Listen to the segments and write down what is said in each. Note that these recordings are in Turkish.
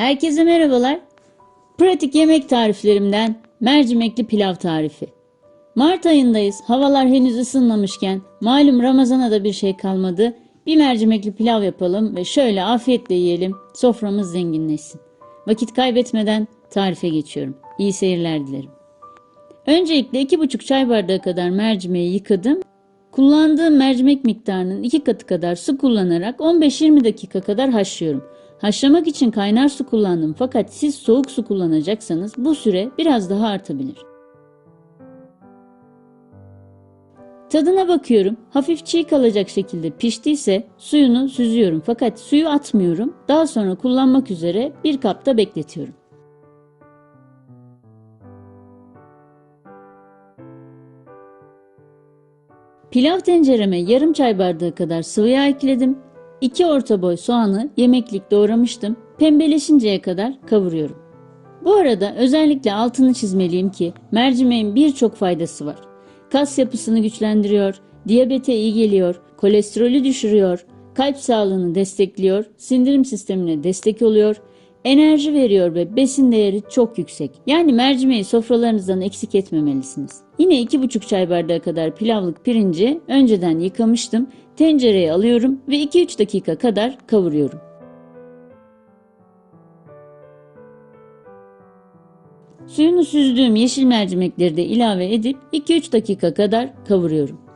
Herkese merhabalar. Pratik yemek tariflerimden mercimekli pilav tarifi. Mart ayındayız. Havalar henüz ısınmamışken malum Ramazana da bir şey kalmadı. Bir mercimekli pilav yapalım ve şöyle afiyetle yiyelim. Soframız zenginleşsin. Vakit kaybetmeden tarife geçiyorum. İyi seyirler dilerim. Öncelikle 2,5 çay bardağı kadar mercimeği yıkadım. Kullandığım mercimek miktarının 2 katı kadar su kullanarak 15-20 dakika kadar haşlıyorum. Haşlamak için kaynar su kullandım fakat siz soğuk su kullanacaksanız bu süre biraz daha artabilir. Tadına bakıyorum. Hafif çiğ kalacak şekilde piştiyse suyunu süzüyorum fakat suyu atmıyorum. Daha sonra kullanmak üzere bir kapta bekletiyorum. Pilav tencereme yarım çay bardağı kadar sıvı yağ ekledim. 2 orta boy soğanı yemeklik doğramıştım. Pembeleşinceye kadar kavuruyorum. Bu arada özellikle altını çizmeliyim ki mercimeğin birçok faydası var. Kas yapısını güçlendiriyor, diyabete iyi geliyor, kolesterolü düşürüyor, kalp sağlığını destekliyor, sindirim sistemine destek oluyor, enerji veriyor ve besin değeri çok yüksek. Yani mercimeği sofralarınızdan eksik etmemelisiniz. Yine 2,5 çay bardağı kadar pilavlık pirinci önceden yıkamıştım. Tencereye alıyorum ve 2-3 dakika kadar kavuruyorum. Suyunu süzdüğüm yeşil mercimekleri de ilave edip 2-3 dakika kadar kavuruyorum.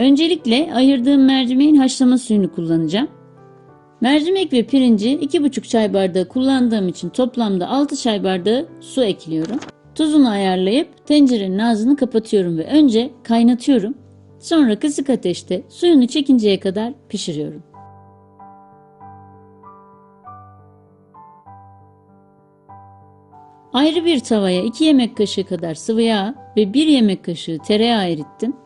Öncelikle ayırdığım mercimeğin haşlama suyunu kullanacağım. Mercimek ve pirinci 2,5 çay bardağı kullandığım için toplamda 6 çay bardağı su ekliyorum. Tuzunu ayarlayıp tencerenin ağzını kapatıyorum ve önce kaynatıyorum. Sonra kısık ateşte suyunu çekinceye kadar pişiriyorum. Ayrı bir tavaya 2 yemek kaşığı kadar sıvı yağ ve 1 yemek kaşığı tereyağı erittim.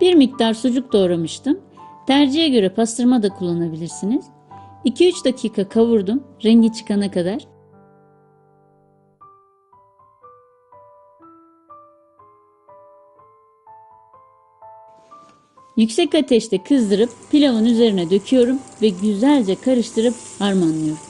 Bir miktar sucuk doğramıştım. Tercihe göre pastırma da kullanabilirsiniz. 2-3 dakika kavurdum rengi çıkana kadar. Yüksek ateşte kızdırıp pilavın üzerine döküyorum ve güzelce karıştırıp harmanlıyorum.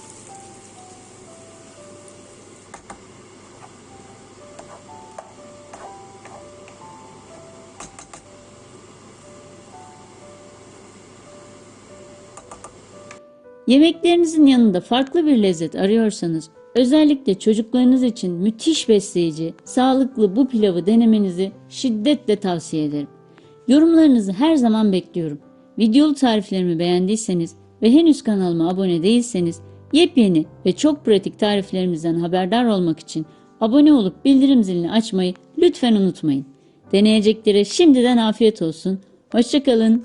Yemeklerinizin yanında farklı bir lezzet arıyorsanız özellikle çocuklarınız için müthiş besleyici, sağlıklı bu pilavı denemenizi şiddetle tavsiye ederim. Yorumlarınızı her zaman bekliyorum. Videolu tariflerimi beğendiyseniz ve henüz kanalıma abone değilseniz yepyeni ve çok pratik tariflerimizden haberdar olmak için abone olup bildirim zilini açmayı lütfen unutmayın. Deneyeceklere şimdiden afiyet olsun. Hoşçakalın.